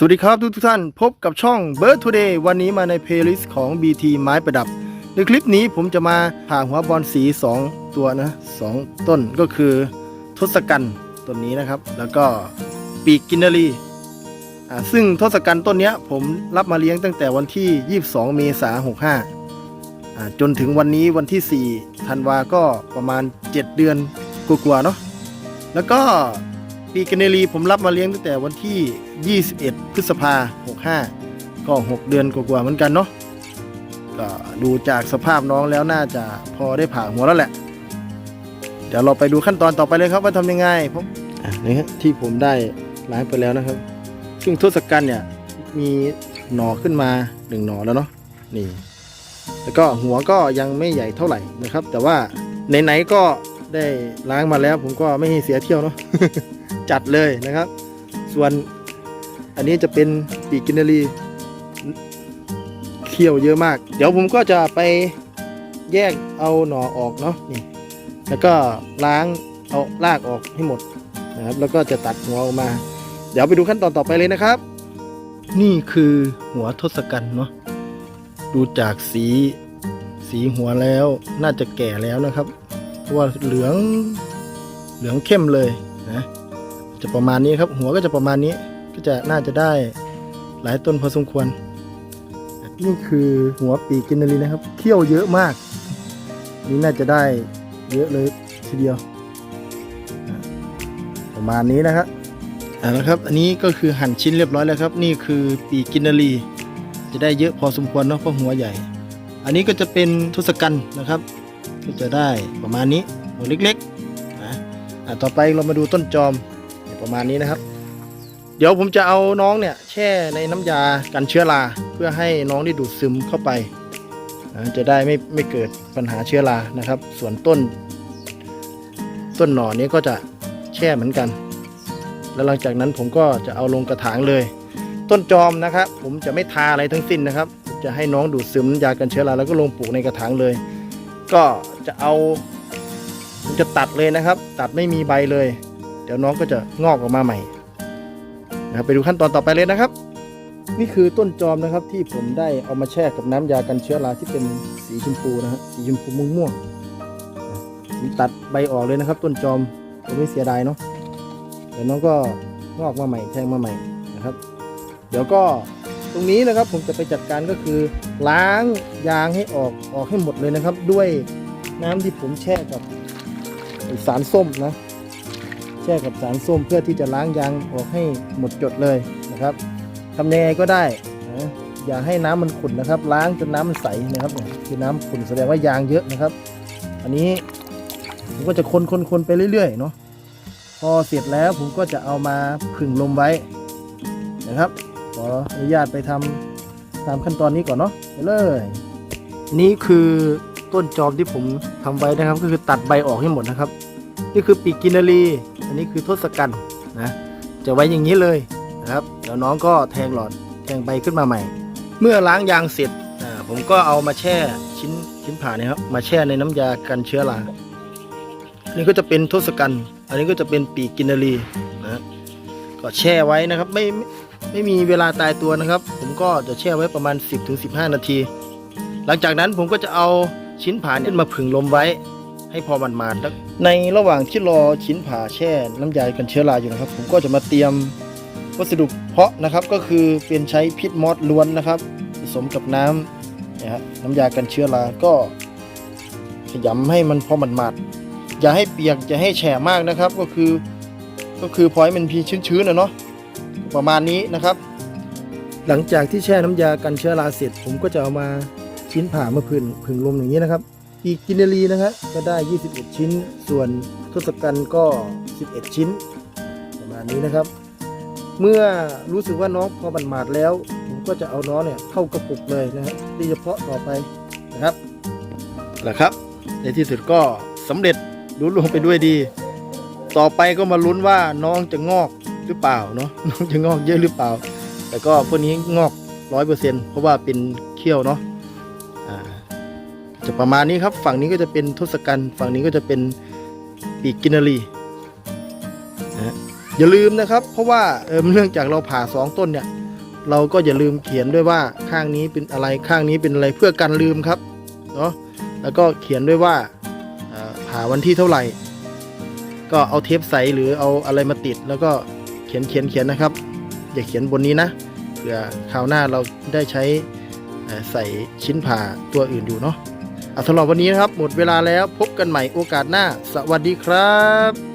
สวัสดีครับทุกทุกท่านพบกับช่อง Bird Today วันนี้มาในเพลย์ลิสต์ของ BT ไม้ประดับ ในคลิปนี้ผมจะมาผ่าหัวบอลสี 2 ตัวนะสองต้นก็คือทศกัณฐ์ต้นนี้นะครับ แล้วก็ปีกกินนารีอ่าซึ่งทศกัณฐ์ต้นนี้ผมรับมาเลี้ยงตั้งแต่วันที่ 22 เมษายน 65อ่าจนถึงวันนี้วันที่4ธันวาก็ประมาณ 7 เดือนกว่าๆเนาะแล้วก็ ปีกเนรีผมรับมาเลี้ยงตั้งแต่วันที่ 21 พฤษภา65 ก็ 6 เดือนกว่าๆเหมือนกันเนาะก็ดูจากสภาพน้องแล้วน่าจะพอได้ผ่าหัวแล้วแหละ เดี๋ยวเราไปดูขั้นตอนต่อไปเลยครับว่าทำยังไงผมอะนี่ฮะที่ผมได้ล้างไปแล้วนะครับ ซึ่งทศกัณฐ์เนี่ยมีหน่อขึ้นมาหนึ่งหน่อแล้วเนาะนี่ แล้วก็หัวก็ยังไม่ใหญ่เท่าไหร่นะครับ แต่ว่าไหนๆก็ได้ล้างมาแล้วผมก็ไม่ให้เสียเที่ยวเนาะ จัดเลยนะครับ ส่วนอันนี้จะเป็นปีกกินรีเคี่ยวเยอะมาก เดี๋ยวผมก็จะไปแยกเอาหน่อออกเนาะนี่แล้วก็ล้างเอารากออกให้หมดนะครับ แล้วก็จะตัดหัวออกมา เดี๋ยวไปดูขั้นตอนต่อไปเลยนะครับ นี่คือหัวทศกัณฐ์เนาะดูจากสีสีหัวแล้วน่าจะแก่แล้วนะครับเพราะว่าเหลืองเหลืองเข้มเลยนะ จะประมาณนี้ครับ หัวก็จะประมาณนี้ก็จะน่าจะได้หลายต้นพอสมควร นี่คือหัวปีกินนารีนะครับ เขี้ยวเยอะมาก นี่น่าจะได้เยอะเลยทีเดียว ประมาณนี้นะครับอ่าแล้วครับ อันนี้ก็คือหั่นชิ้นเรียบร้อยแล้วครับ นี่คือปีกินนารีจะได้เยอะพอสมควรเนาะเพราะหัวใหญ่ อันนี้ก็จะเป็นทศกัณฐ์นะครับก็จะได้ประมาณนี้หัวเล็กๆนะอะต่อไปเรามาดูต้นจอม ประมาณนี้นะครับ เดี๋ยวผมจะเอาน้องเนี่ย แช่ในน้ำยากันเชื้อราเพื่อให้น้องได้ดูดซึมเข้าไป จะได้ไม่ไม่เกิดปัญหาเชื้อรานะครับ ส่วนต้น ต้นหน่อนี้ก็จะแช่เหมือนกัน แล้วหลังจากนั้นผมก็จะเอาลงกระถางเลย ต้นจอมนะครับ ผมจะไม่ทาอะไรทั้งสิ้นนะครับ จะให้น้องดูดซึมน้ำยากันเชื้อราแล้วก็ลงปลูกในกระถางเลย ก็จะเอาจะตัดเลยนะครับ ตัดไม่มีใบเลย ดี๋ยวน้องก็จะงอกออกมาใหม่นะครับไปดูขั้นตอนต่อไปเลยนะครับ นี่คือต้นจอมนะครับที่ผมได้เอามาแช่กับน้ำยากันเชื้อราที่เป็นสีชมพูนะฮะสีชมพูม่วงๆผมตัดใบออกเลยนะครับ ต้นจอมผมไม่เสียดายเนาะเดี๋ยวน้องก็งอกมาใหม่แทงมาใหม่นะครับ เดี๋ยวก็ตรงนี้นะครับผมจะไปจัดการก็คือล้างยางให้ออกออกให้หมดเลยนะครับ ด้วยน้ำที่ผมแช่กับสารส้มนะ ช่กับสารส้มเพื่อที่จะล้างยางออกให้หมดจดเลยนะครับทำยังไงก็ได้นะอย่าให้น้ำมันขุ่นนะครับ ล้างจนน้ำมันใสนะครับคือน้ำขุ่นแสดงว่ายางเยอะนะครับ อันนี้ผมก็จะคนคนคนไปเรื่อยๆเนาะพอเสร็จแล้วผมก็จะเอามาผึ่งลมไว้นะครับขออนุญาตไปทำตามขั้นตอนนี้ก่อนเนาะไปเลย นี่คือต้นจอมที่ผมทำไว้นะครับ ก็คือตัดใบออกให้หมดนะครับ นี่คือปีกกินารี อันนี้คือทศกัณฐ์นะ จะไว้อย่างนี้เลยนะครับ เดี๋ยวน้องก็แทงหลอดแทงใบขึ้นมาใหม่ เมื่อล้างยางเสร็จผมก็เอามาแช่ชิ้นชิ้นผ่าเนี่ยครับมาแช่ในน้ำยากันเชื้อรา อันนี้ก็จะเป็นทศกัณฐ์อันนี้ก็จะเป็นปีกกินารีนะก็แช่ไว้นะครับไม่ไม่มีเวลาตายตัวนะครับ ผมก็จะแช่ไว้ประมาณ 10-15 นาที หลังจากนั้นผมก็จะเอาชิ้นผ่านขึ้นมาผึ่งลมไว้ ให้พอมันมาแล้วในระหว่างที่รอชิ้นผ่าแช่น้ำยากันเชื้อราอยู่นะครับ ผมก็จะมาเตรียมวัสดุเพาะนะครับ ก็คือเป็นใช้พิษมอสล้วนนะครับผสมกับน้ำนะฮะน้ำยากันเชื้อราก็ขยำให้มันพอมันมาดอย่าให้เปียกอย่าให้แฉะมากนะครับ ก็คือก็คือพอให้มันพีชื้นๆนะเนาะประมาณนี้นะครับ หลังจากที่แช่น้ำยากันเชื้อราเสร็จ ผมก็จะเอามาชิ้นผ่ามาผึ่งผึ่งลมอย่างนี้นะครับ ปีกกินนรีนะครับก็ได้ 21 ชิ้น ส่วนทศกัณฐ์ก็ 11 ชิ้น ประมาณนี้นะครับ เมื่อรู้สึกว่าน้องพอบันหมาดแล้ว ผมก็จะเอาน้องเนี่ยเข้ากระปุกเลยนะครับที่เฉพาะต่อไปนะครับแหละครับ ในที่สุดก็สำเร็จรู้ลงไปด้วยดี ต่อไปก็มาลุ้นว่าน้องจะงอกหรือเปล่าเนาะน้องจะงอกเยอะหรือเปล่า แต่ก็พวกนี้งอกร้อยเปอร์เซ็นต์เพราะว่าเป็นเขี้ยวเนาะอ่า จะประมาณนี้ครับ ฝั่งนี้ก็จะเป็นทศกัณฐ์ฝั่งนี้ก็จะเป็นปีกกินารีนะอย่าลืมนะครับ เพราะว่าเออเนื่องจากเราผ่าสองต้นเนี่ย เราก็อย่าลืมเขียนด้วยว่าข้างนี้เป็นอะไรข้างนี้เป็นอะไรเพื่อกันลืมครับเนาะแล้วก็เขียนด้วยว่าผ่าวันที่เท่าไหร่ ก็เอาเทปใสหรือเอาอะไรมาติด แล้วก็เขียนเขียนเขียนนะครับ อย่าเขียนบนนี้นะเผื่อคราวหน้าเราได้ใช้ใส่ชิ้นผ่าตัวอื่นอยู่เนาะ สำหรับวันนี้นะครับ หมดเวลาแล้วพบกันใหม่โอกาสหน้า สวัสดีครับ